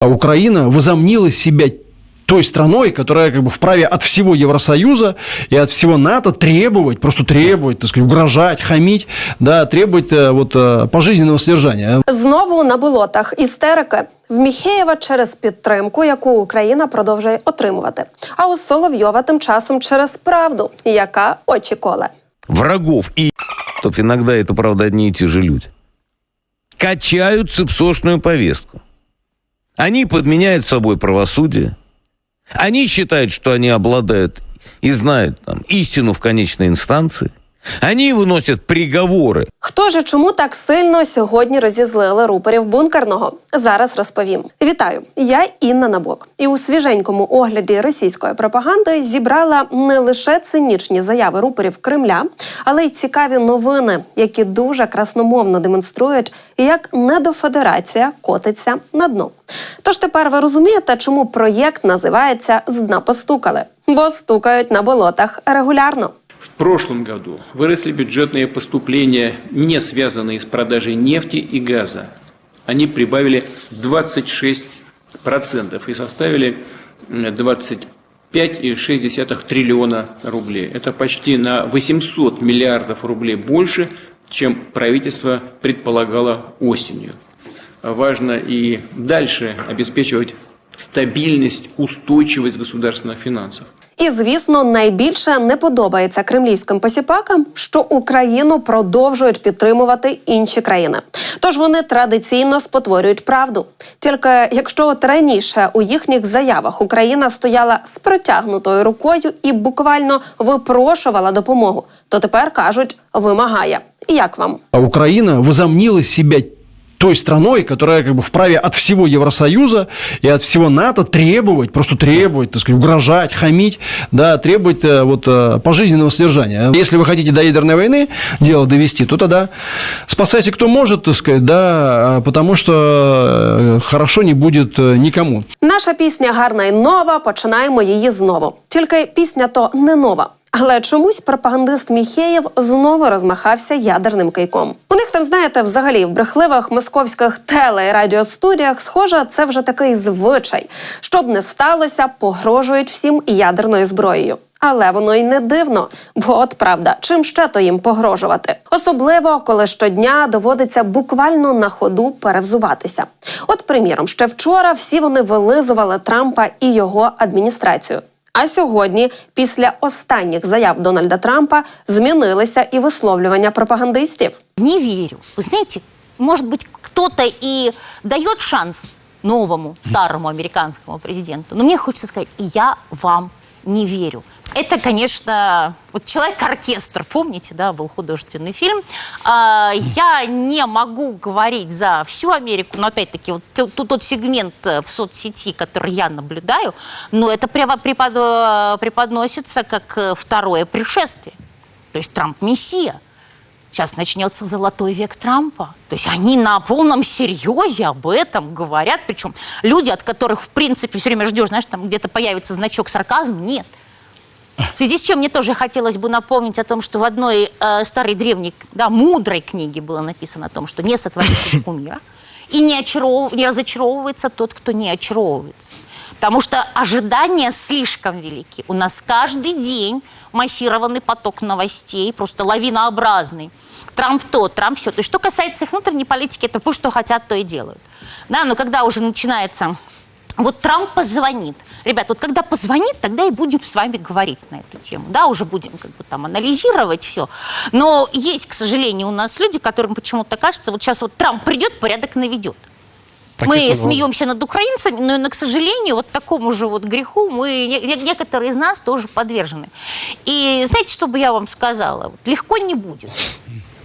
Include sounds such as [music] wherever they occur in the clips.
А Украина возомнила себя той страной, которая как бы вправе от всего Евросоюза и от всего НАТО требовать, просто требовать, так сказать, угрожать, хамить, да, требовать э, вот э, пожизненного содержания. Знову на болотах істерики в Міхеєва через підтримку, яку Україна продовжує отримувати. А у Соловйова тим часом через правду, яка очі коле. врагов и то иногда это, правда, одни и те же люди, качают цепсошную повестку. Они подменяют собой правосудие. Они считают, что они обладают и знают там, истину в конечной инстанции. Они выносят приговоры Хто ж чому так сильно сьогодні розізлили рупорів бункерного? Зараз розповім. Вітаю! Я Інна Набок. І у свіженькому огляді російської пропаганди зібрала не лише цинічні заяви рупорів Кремля, але й цікаві новини, які дуже красномовно демонструють, як недофедерація котиться на дно. Тож тепер ви розумієте, чому проєкт називається З дна постукали, бо стукають на болотах регулярно. В прошлом году выросли бюджетные поступления, не связанные с продажей нефти и газа. Они прибавили 26% и составили м, 25,6 триллиона рублей. Это почти на 800 миллиардов рублей больше, чем правительство предполагало осенью. Важно и дальше обеспечивать стабильность, устойчивость государственных финансов. І звісно, найбільше не подобається кремлівським посіпакам, що Україну продовжують підтримувати інші країни. Тож вони традиційно спотворюють правду. Тільки якщо от раніше у їхніх заявах Україна стояла з протягнутою рукою і буквально випрошувала допомогу, то тепер кажуть вимагає. Як вам? А Украина возомнила себя той страной, которая как бы вправе от всего Евросоюза и от всего НАТО требовать, просто требовать, так сказать, угрожать, хамить, да, требовать э, вот э, пожизненного содержания. Если вы хотите до ядерной войны дело довести, то тогда спасайся кто может, так сказать, да, а, потому что э, хорошо не будет э, никому. Наша пісня гарна і нова. Починаємо її знову. Тільки пісня то не нова. Але чомусь пропагандист Міхеєв знову розмахався ядерним кийком. У них там, знаєте, взагалі в брехливих московських теле і радіостудіях, схоже, це вже такий звичай. Щоб не сталося, погрожують всім ядерною зброєю. Але воно й не дивно, бо от правда, чим ще то їм погрожувати? Особливо, коли щодня доводиться буквально на ходу перевзуватися. От, приміром, ще вчора всі вони вилизували Трампа і його адміністрацію. А сьогодні, після останніх заяв Дональда Трампа, змінилися і висловлювання пропагандистів. Не вірю. Ви знаєте, може бути, хтось і дає шанс новому, старому американському президенту. Ну мені хочеться сказати, я вам не верю. Это, конечно, вот «Человек-оркестр», помните, да, был художественный фильм. А, я не могу говорить за всю Америку, но, опять-таки, вот т- тот, тот сегмент э, в соцсети, который я наблюдаю, но это прямо препод- преподносится как э, второе пришествие. То есть Трамп – мессия. Сейчас начнется золотой век Трампа. То есть они на полном серьезе об этом говорят. Причем люди, от которых, в принципе, все время ждешь, знаешь, там где-то появится значок сарказм, нет. В связи с чем мне тоже хотелось бы напомнить о том, что в одной э, старой древней, да, мудрой книге было написано о том, что не сотвори себе кумира, и не, очаров... не разочаровывается тот, кто не очаровывается. Потому что ожидания слишком велики. У нас каждый день массированный поток новостей, просто лавинообразный. Трамп то, Трамп все. То есть, что касается их внутренней политики, это пусть что хотят, то и делают. Да, но когда уже начинается вот Трамп позвонит. Ребят, вот когда позвонит, тогда и будем с вами говорить на эту тему. Да, уже будем как бы там анализировать все. Но есть, к сожалению, у нас люди, которым почему-то кажется, вот сейчас вот Трамп придет, порядок наведет. мы смеемся над украинцами, но, но, к сожалению, вот такому же вот греху мы, не- не- некоторые из нас тоже подвержены. И знаете, что бы я вам сказала? Вот легко не будет.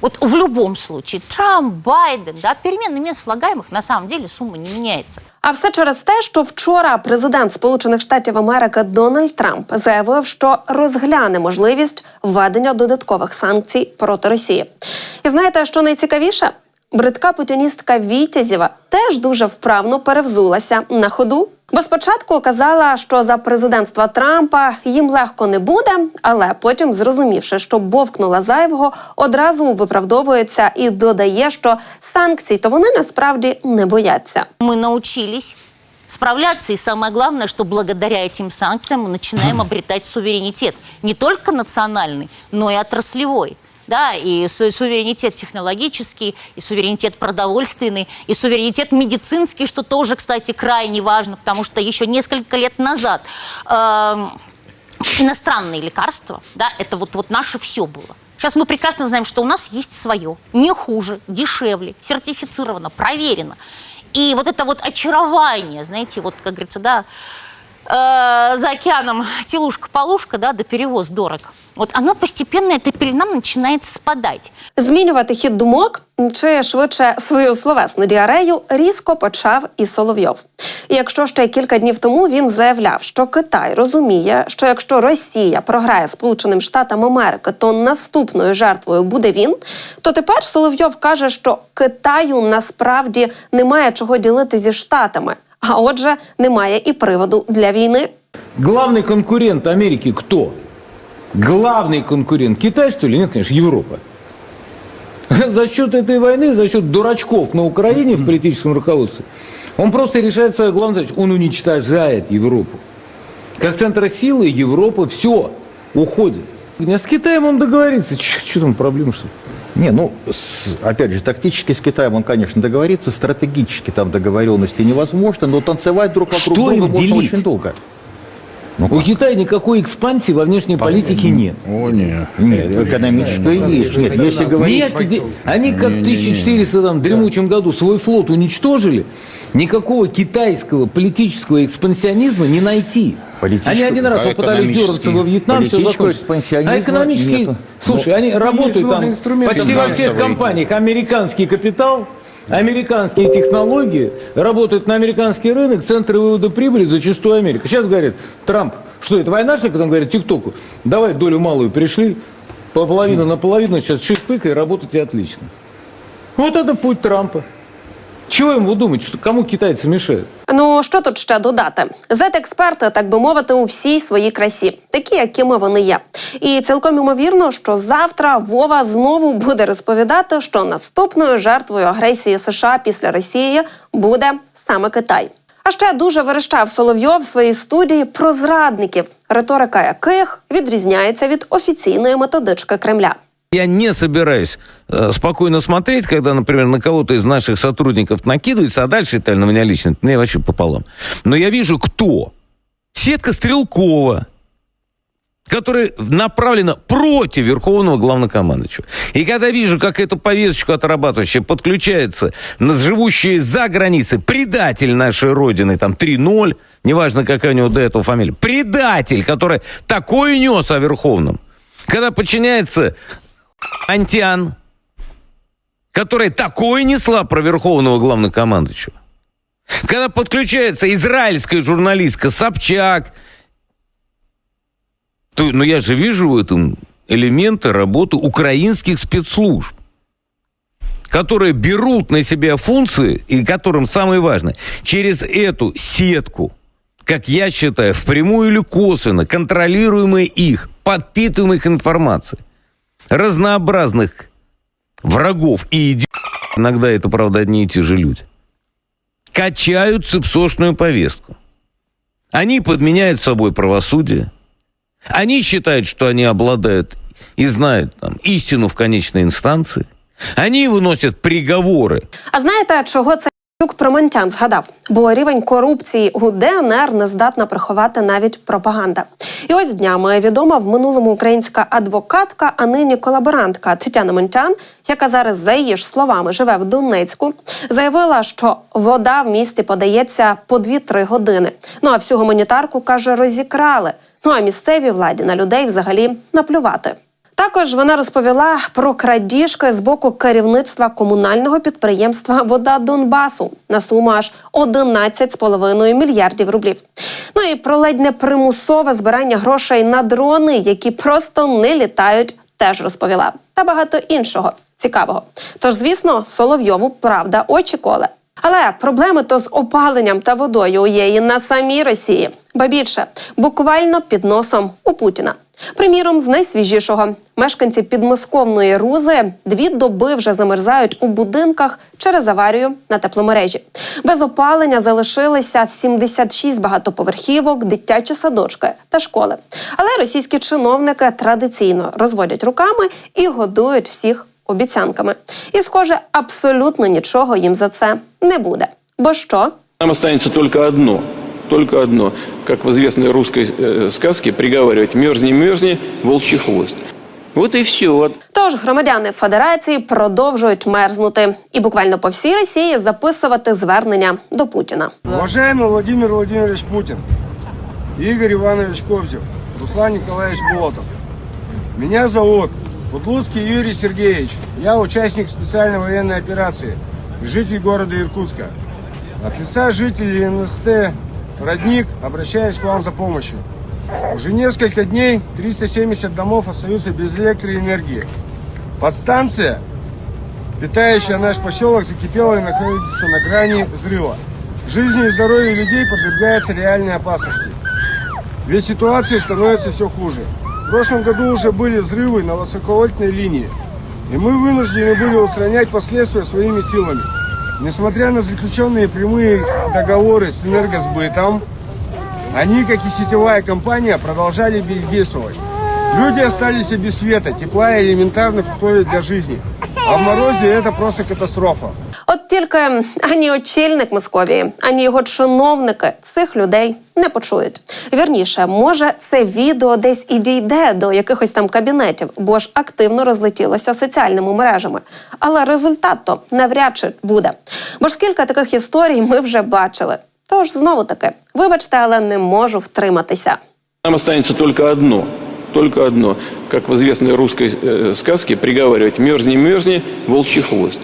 Вот в любом случае, Трамп, Байден, да, от переменных мест слагаемых на самом деле сумма не меняется. А все через те, що вчора президент Сполучених Штатів Америки Дональд Трамп заявив, що розгляне можливість введення додаткових санкцій проти Росії. І знаєте, що найцікавіше? Бридка путіністка Вітязєва теж дуже вправно перевзулася на ходу. Бо спочатку казала, що за президентства Трампа їм легко не буде, але потім, зрозумівши, що бовкнула зайвого, одразу виправдовується і додає, що санкцій то вони насправді не бояться. Мы научились справляться. И самое главное, что благодаря этим санкциям мы начинаем обретать суверенитет. Не только национальный, но и отраслевой. Да, и су- суверенитет технологический, и суверенитет продовольственный, и суверенитет медицинский, что тоже, кстати, крайне важно, потому что еще несколько лет назад эм, иностранные лекарства, да, это вот, вот наше все было. Сейчас мы прекрасно знаем, что у нас есть свое, не хуже, дешевле, сертифицировано, проверено. И вот это вот очарование, знаете, вот, как говорится, да, э, за океаном телушка-полушка, да, да перевоз дорог. Вот оно постепенно, эта пелена начинает спадать. Змінювати хід думок чи швидше свою словесну діарею різко почав і Соловйов. І якщо ще кілька днів тому він заявляв, що Китай розуміє, що якщо Росія програє Сполученим Штатам Америки, то наступною жертвою буде він, то тепер Соловйов каже, що Китаю насправді немає чого ділити зі Штатами, а отже, немає і приводу для війни. Главный конкурент Америки кто? Главный конкурент Китай, что ли? Нет, конечно, Европа. [laughs] За счет этой войны, за счет дурачков на Украине в политическом руководстве, он просто решает свою главную задачу. Он уничтожает Европу. Как центр силы Европа все уходит. А с Китаем он договорится. [laughs] Что там проблема, что ли? Не, ну, с- опять же, тактически с Китаем он, конечно, договорится, стратегически там договоренности невозможно, но танцевать друг вокруг Что друга можно делить? очень долго. Ну, У Китая никакой экспансии во внешней политике нет. О, нет. Нет, экономическое есть. Нет, если говорить... Нет, они как в 1400 там, дремучем году свой флот уничтожили, никакого китайского политического экспансионизма не найти. Они один раз а попытались дернуться во Вьетнам, все закончилось. А экономический... нету. Слушай, Ну, они работают много там почти во всех компаниях. Американский капитал, американские технологии, работают на американский рынок, центры вывода прибыли зачастую Америка. Сейчас говорит Трамп, что это война, что ли, он говорит ТикТоку, давай долю малую пришли, по половину на половину, сейчас шик-пык и работать и отлично. Вот это путь Трампа. Чего ему думать, что кому китайцы мешают? Ну що тут ще додати? Зет-експерти, так би мовити, у всій своїй красі, такі, якими вони є. І цілком ймовірно, що завтра Вова знову буде розповідати, що наступною жертвою агресії США після Росії буде саме Китай. А ще дуже верещав Соловйов в своїй студії про зрадників, риторика яких відрізняється від офіційної методички Кремля. Я не собираюсь э, спокойно смотреть, когда, например, на кого-то из наших сотрудников накидывается, а дальше это на меня лично, мне вообще пополам. Но я вижу, кто. Сетка Стрелкова, которая направлена против Верховного Главнокомандующего. И когда вижу, как эту повесточку отрабатывающая подключается на живущие за границей предатель нашей Родины, там 3-0, неважно, какая у него до этого фамилия, предатель, который такое нес о Верховном, когда подчиняется Антиан, которая такое несла про Верховного Главнокомандующего. Когда подключается израильская журналистка Собчак, то, ну я же вижу в этом элементы работы украинских спецслужб, которые берут на себя функции, и которым самое важное, через эту сетку, как я считаю, впрямую или косвенно, контролируемые их, подпитываемых их информацией, разнообразных врагов и идиотов, иногда это, правда, одни и те же люди, качают цепсошную повестку. Они подменяют собой правосудие. Они считают, что они обладают и знают там, истину в конечной инстанции. Они выносят приговоры А знаєте, чого це Юк про Монтян згадав? Бо рівень корупції у ДНР не здатна приховати навіть пропаганда. І ось днями відома в минулому українська адвокатка, а нині колаборантка Тетяна Монтян, яка зараз за її ж словами живе в Донецьку, заявила, що вода в місті подається по 2-3 години. Ну а всю гуманітарку каже, розікрали. Ну а місцевій владі на людей взагалі наплювати. Також вона розповіла про крадіжки з боку керівництва комунального підприємства Вода Донбасу на суму аж 11,5 мільярдів рублів. Ну і про ледь не примусове збирання грошей на дрони, які просто не літають, теж розповіла. Та багато іншого цікавого. Тож, звісно, Соловйову правда очі коле. Але проблеми то з опаленням та водою є і на самій Росії, ба більше буквально під носом у Путіна. Приміром, з найсвіжішого мешканці підмосковної рузи дві доби вже замерзають у будинках через аварію на тепломережі. Без опалення залишилися 76 багатоповерхівок, дитячі садочки та школи. Але російські чиновники традиційно розводять руками і годують всіх обіцянками. І, схоже, абсолютно нічого їм за це не буде. Бо що? Нам останется только одно, только одно, как в известной русской э, сказке, приговаривать «мерзни, мерзни, волчий хвост». Вот и все. Вот. Тож громадяни Федерації продовжують мерзнути і буквально по всій Росії записувати звернення до Путіна. Уважаемый Владимир Владимирович Путин, Игорь Иванович Кобзев, Руслан Николаевич Болотов. Меня зовут Бутлуцкий Юрий Сергеевич. Я участник специальной военной операции, житель города Иркутска. От лица жителей НСТ «Родник» обращаюсь к вам за помощью. Уже несколько дней 370 домов остаются без электроэнергии. Подстанция, питающая наш поселок, закипела и находится на грани взрыва. Жизни и здоровье людей подвергается реальной опасности. Ведь ситуация становится все хуже. В прошлом году уже были взрывы на высоковольтной линии. И мы вынуждены были устранять последствия своими силами. Несмотря на заключенные прямые договоры с энергосбытом, они, как и сетевая компания, продолжали бездействовать. Люди остались без света, тепла и элементарных условий для жизни. А в морозе это просто катастрофа. От тільки ані очільник Московії, ані його чиновники цих людей не почують. Вірніше, може, це відео десь і дійде до якихось там кабінетів, бо ж активно розлетілося соціальними мережами. Але результат то навряд чи буде. Бо ж скільки таких історій ми вже бачили. Тож знову таки, вибачте, але не можу втриматися. Нам останется только одно, только одно, как в известной русской э, сказке, приговаривать «мерзни, мерзни, волчий хвост».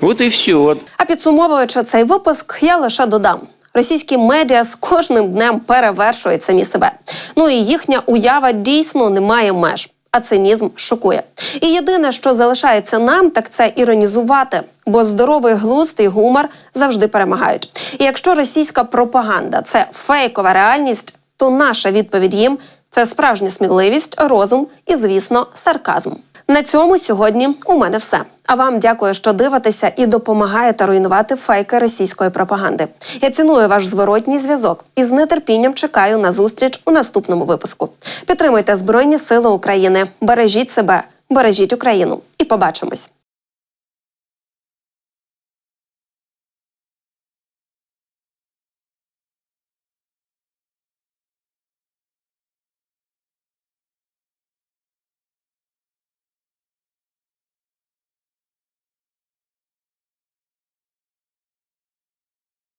Вот и все. А підсумовуючи цей випуск, я лише додам. Російські медіа з кожним днем перевершують самі себе. Ну і їхня уява дійсно не має меж, а цинізм шокує. І єдине, що залишається нам, так це іронізувати, бо здоровий глузд і гумор завжди перемагають. І якщо російська пропаганда це фейкова реальність, то наша відповідь їм це справжня сміливість, розум і, звісно, сарказм. На цьому сьогодні у мене все. А вам дякую, що дивитеся і допомагаєте руйнувати фейки російської пропаганди. Я ціную ваш зворотній зв'язок і з нетерпінням чекаю на зустріч у наступному випуску. Підтримуйте Збройні Сили України, бережіть себе, бережіть Україну і побачимось.